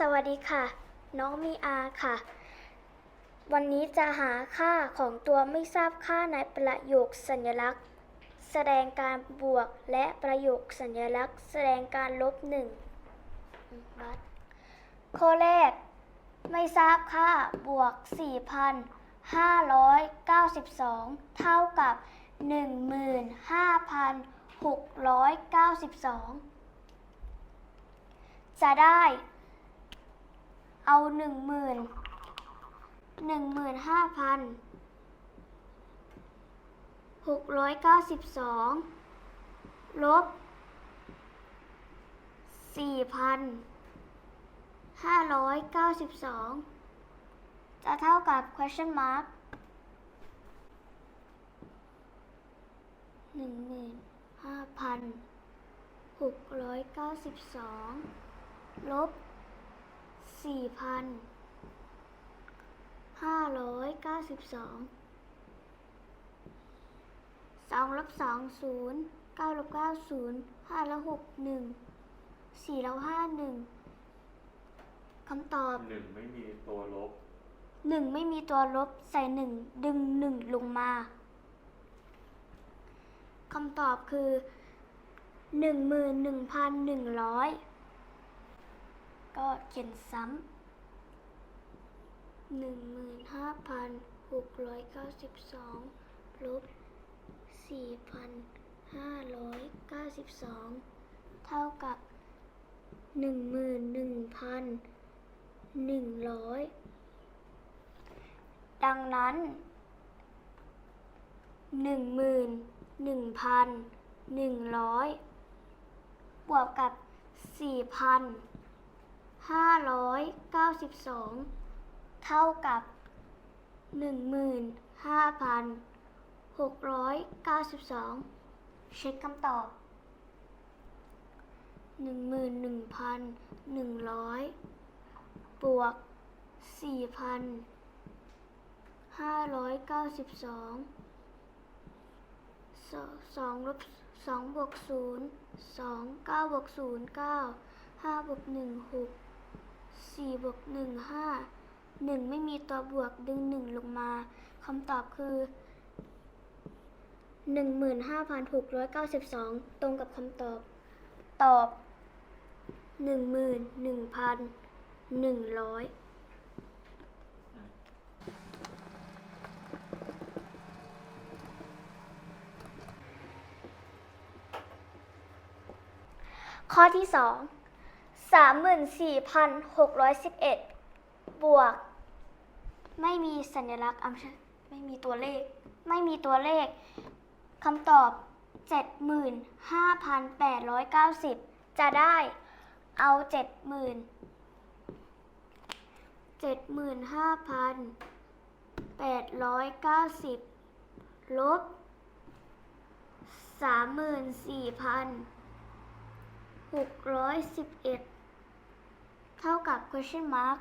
สวัสดีค่ะ น้องมีอาค่ะ วันนี้จะหาค่าของตัวไม่ทราบค่าในประโยคสัญลักษณ์ แสดงการบวกและประโยคสัญลักษณ์ แสดงการลบหนึ่งข้อแรก ไม่ทราบค่าบวก 4,592 เท่ากับ 15,692 จะได้ เอาหนึ่งหมื่นหนึ่งหมื่นห้าพันหกร้อยเก้าสิบสองลบสี่พันห้าร้อยเก้าสิบสองจะเท่ากับ question mark หนึ่งหมื่นห้าพันหกร้อยเก้าสิบสองลบ สี่พันห้าร้อยเก้าสิบสองสองลบสองศูนย์เก้าลบเก้าศูนย์ห้าลบหกหนึ่งสี่ลบห้าหนึ่งคำตอบหนึ่งไม่มีตัวลบหนึ่งไม่มีตัวลบใส่หนึ่งดึงหนึ่งลงมาคำตอบคือหนึ่งหมื่นหนึ่งพันหนึ่งร้อย ก็เขียนซ้ำหนึ่งหมื่นห้าพันหกร้อยเก้าสิบสองลบสี่พันห้าร้อยเก้าสิบสองเท่ากับหนึ่งหมื่นหนึ่งพันหนึ่งร้อยดังนั้นหนึ่งหมื่นหนึ่งพันหนึ่งร้อยบวกกับสี่พัน ห้าร้อยเก้าสิบสองเท่ากับหนึ่งหมื่นห้าพันหกร้อยเก้าสิบสองเช็คคำตอบหนึ่งหมื่นหนึ่งพันหนึ่งร้อยบวกสี่พันห้าร้อยเก้าสิบสองสองลบสองบวกศูนย์สองเก้าบวกศูนย์เก้าห้าบวกหนึ่งหก สี่บวกหนึ่งห้าหนึ่งไม่มีตัวบวกดึงหนึ่งลงมาคำตอบคือหนึ่งหมื่นห้าพันหกร้อยเก้าสิบสองตรงกับคำตอบ ตอบหนึ่งหมื่นหนึ่งพันหนึ่งร้อยข้อที่สอง 34,611 บวก ไม่มีสัญลักษณ์อัมไม่มีตัวเลข ไม่มีตัวเลขคำตอบ 75,890 จะได้เอา 70,000 75,890 ลบ 34,000 611 ท่ากับ question mark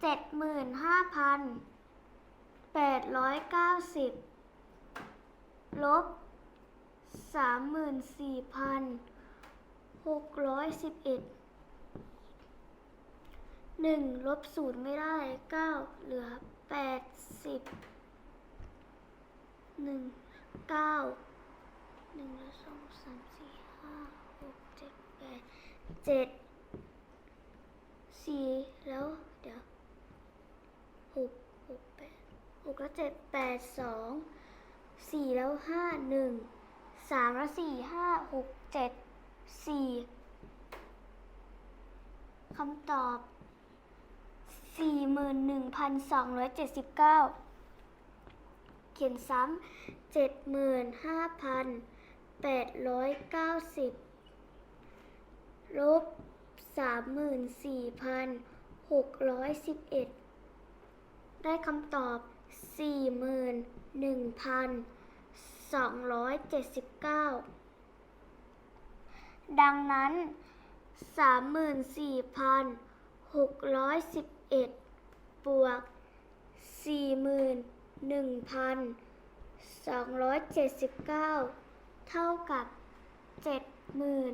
เจ็ดหมื่นห้าพันแปดร้อยเก้าสิบลบสามหมื่นสี่พันหกร้อยสิบเอ็ดหนึ่งลบศูนย์ไม่ได้เก้าเหลือแปดสิบหนึ่งเก้าหนึ่งและสองสามสี่ห้าหกเจ็ดแปดเจ็ด สี่แล้วเดี๋ยวหกหกแปดหกแล้วเจ็ดแปดสองสี่แล้วห้าหนึ่งสามแล้วสี่ห้าหกเจ็ดสี่คำตอบสี่หมื่นหนึ่งพันสองร้อยเจ็ดสิบเก้าเขียนซ้ำเจ็ดหมื่นห้าพันแปดร้อยเก้าสิบลบ สามหมื่นสี่พันหกร้อยสิบเอ็ดได้คำตอบสี่หมื่นหนึ่งพันสองร้อยเจ็ดสิบเก้าดังนั้นสามหมื่นสี่พันหกร้อยสิบเอ็ดบวกสี่หมื่นหนึ่งพันสองร้อยเจ็ดสิบเก้าเท่ากับเจ็ดหมื่น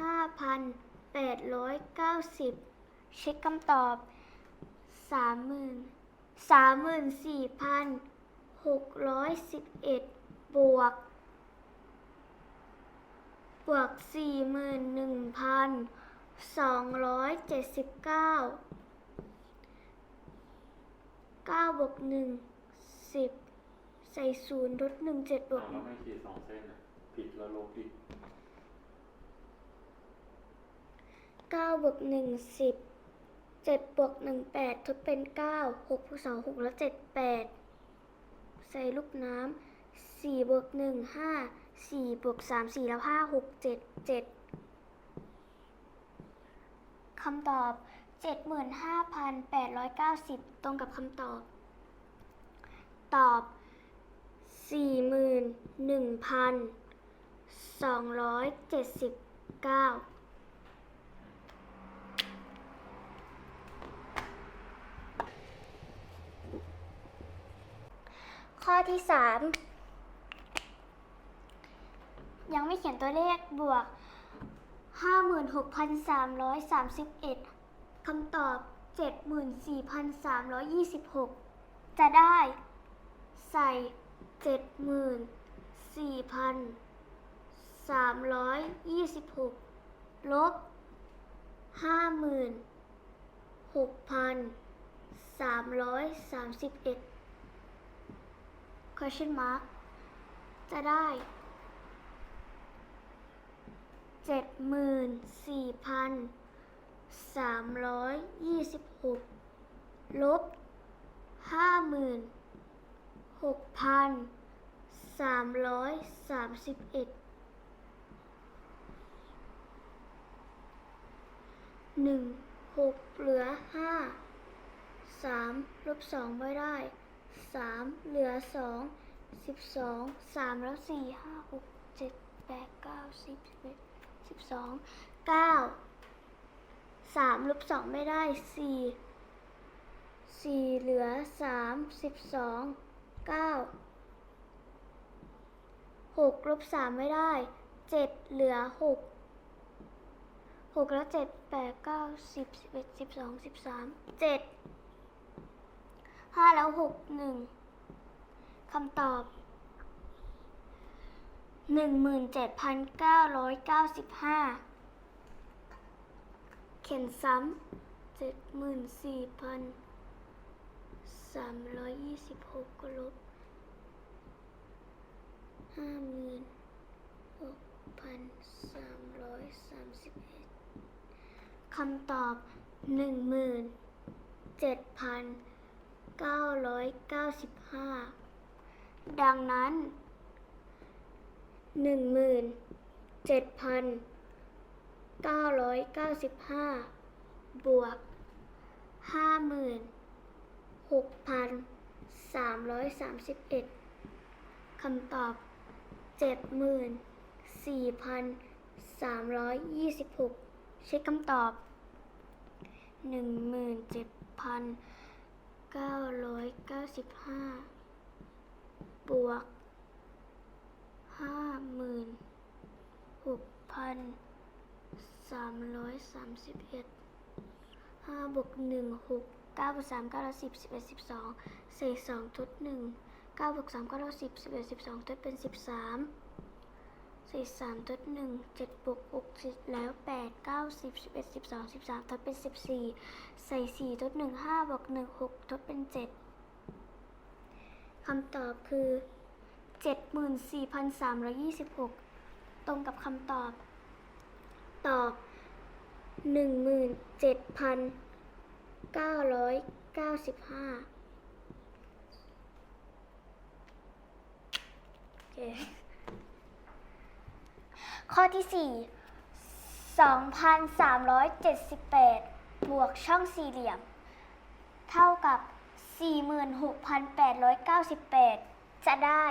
ห้าพัน แปดร้อยเก้าสิบเช็คคำตอบสามหมื่นสามหมื่นสี่พันหกร้อยสิบเอ็ดบวก บวกสี่หมื่นหนึ่งพันสองร้อยเจ็ดสิบเก้าเก้าบวกหนึ่งสิบใส่ศูนย์ลดหนึ่งเจ็ดบวก เราไม่ขีดสองเส้นอะผิดแล้วลบอีก เก้าบวกหนึ่งสิบเจ็ดบวกหนึ่งแปดทบเป็นเก้าหกบวกสองหกแล้วเจ็ดแปดใส่ลูกน้ำสี่บวกหนึ่งห้าสี่บวกสามสี่แล้วห้าหกเจ็ดเจ็ดคำตอบ 75,890 ตรงกับคำตอบ ตอบ 41,279 ข้อที่ 3 ยังไม่เขียนตัวเลขบวก 56,331คำตอบ 74,326 จะได้ใส่ 74,326 ลบ 56,331 question mark จะได้เจ็ดหมื่นสี่พันสามร้อยยี่สิบหกลบห้าหมื่นหกพันสามร้อยสามสิบเอ็ดหนึ่งหกเหลือห้าสามลบสองไม่ได้ สามเหลือสองสิบสองสามแล้วสี่ห้าหกเจ็ดแปดเก้าสิบสิบเอ็ดสิบสองเก้าสามลบสองไม่ได้สี่สี่เหลือสามสิบสองเก้าหกลบสามไม่ได้เจ็ดเหลือหกหกแล้วเจ็ดแปดเก้าสิบสิบเอ็ดสิบสองสิบสามเจ็ด ห้าแล้วหกหนึ่งคำตอบหนึ่งหมื่นเจ็ดพันเก้าร้อยเก้าสิบห้าเขียนซ้ำเจ็ดหมื่นสี่พันสามร้อยยี่สิบหกก็ลบห้าหมื่นหกพันสามร้อยสามสิบเอ็ดคำตอบหนึ่งหมื่นเจ็ดพัน 995 ดังนั้น 17,995 บวก 56,331 คำตอบ 74,326 เช็คคำตอบ 17,000 เก้าร้อยเก้าสิบห้าบวกห้าหมื่นหกพันสามร้อยสามสิบเอ็ดห้าบวกหนึ่งหกเก้าบวกสามเก้าแล้วสิบสิบเอ็ดสิบสองเศษสองทดหนึ่งเก้าบวกสามเก้าแล้วสิบสิบเอ็ดสิบสองทดเป็นสิบสาม ษสามทดหนึ่งเจ็ดบวกหกสิบแล้วแปดเก้าสิบสิบเอ็ดสิบสองสิบสามทดเป็นสิบสี่ใส่สี่ทดหนึ่งห้าบวกหนึ่งหกทดเป็นเจ็ดคำตอบคือเจ็ดหมื่นสี่พันสามร้อยยี่สิบหกตรงกับคำตอบ ตอบหนึ่งหมื่นเจ็ดพันเก้าร้อยเก้าสิบห้าโอเค ข้อที่สี่สองพันสามร้อยเจ็ดสิบวกช่องสี่เหลี่ยม เท่ากับ 46,898 จะได้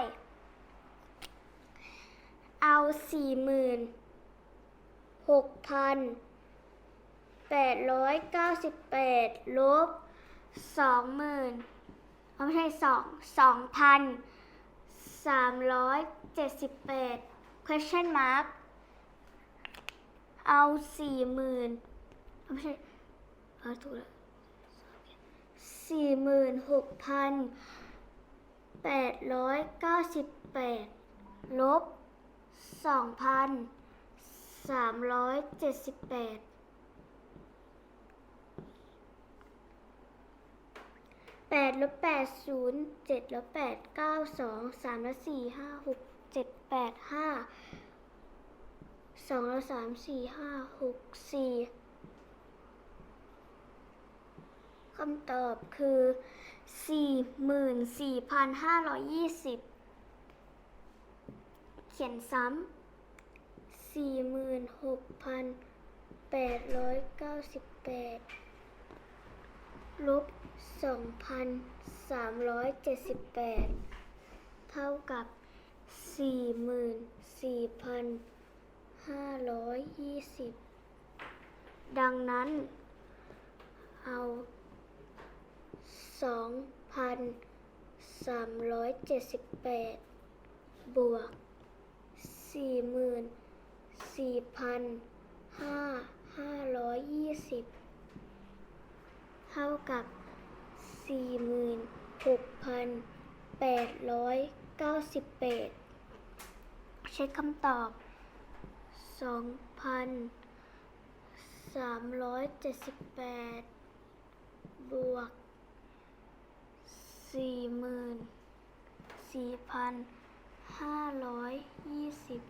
เอา 46,898 ลบ 20,000ไม่ใช่2 2,378 question mark เอาสี่หมื่นไม่ใช่เออถูกแล้วสี่หมื่นหกพันแปดร้อยเก้าสิบแปดลบสองพันสามร้อยเจ็ดสิบแปดแปดลบแปดศูนย์เจ็ดลบแปดเก้าสองสามลบสี่ห้าหกเจ็ดแปดห้า สองแล้วสามสี่ห้าหกสี่คำตอบคือสี่หมื่นสี่พันห้าร้อยยี่สิบเขียนซ้ำสี่หมื่นหกพันแปดร้อยเก้าสิบแปดลบสองพันสามร้อยเจ็ดสิบแปดเท่ากับสี่หมื่นสี่พัน ห้าร้อยยี่สิบดังนั้น เอาสองพันสามร้อยเจ็ดสิบแปดบวกสี่หมื่นสี่พันห้าห้าร้อยยี่สิบเท่ากับสี่หมื่นหกพันแปดร้อยเก้าสิบแปดเช็คคำตอบ สองพันสามร้อยเจ็ดสิบแปดบวกสี่หมื่นสี่พันห้าร้อยยี่สิบ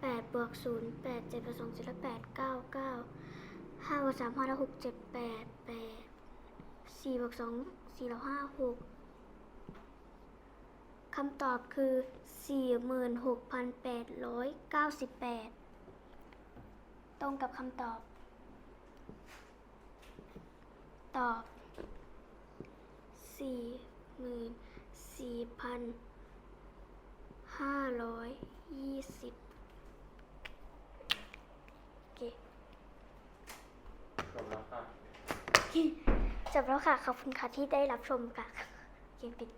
แปดบวกศูนย์แปดเจ็ดบวกสองเจ็ดและแปดเก้าเก้าห้าบวกสามห้าแล้วหกเจ็ดแปดแปดสี่บวกสองสี่ล้วห้าหก คำตอบคือ 46,898 ตรงกับคำตอบ ตอบ 44,520โอเคจบแล้วค่ะจบแล้วค่ะ ขอบคุณค่ะที่ได้รับชมค่ะ เกมปิด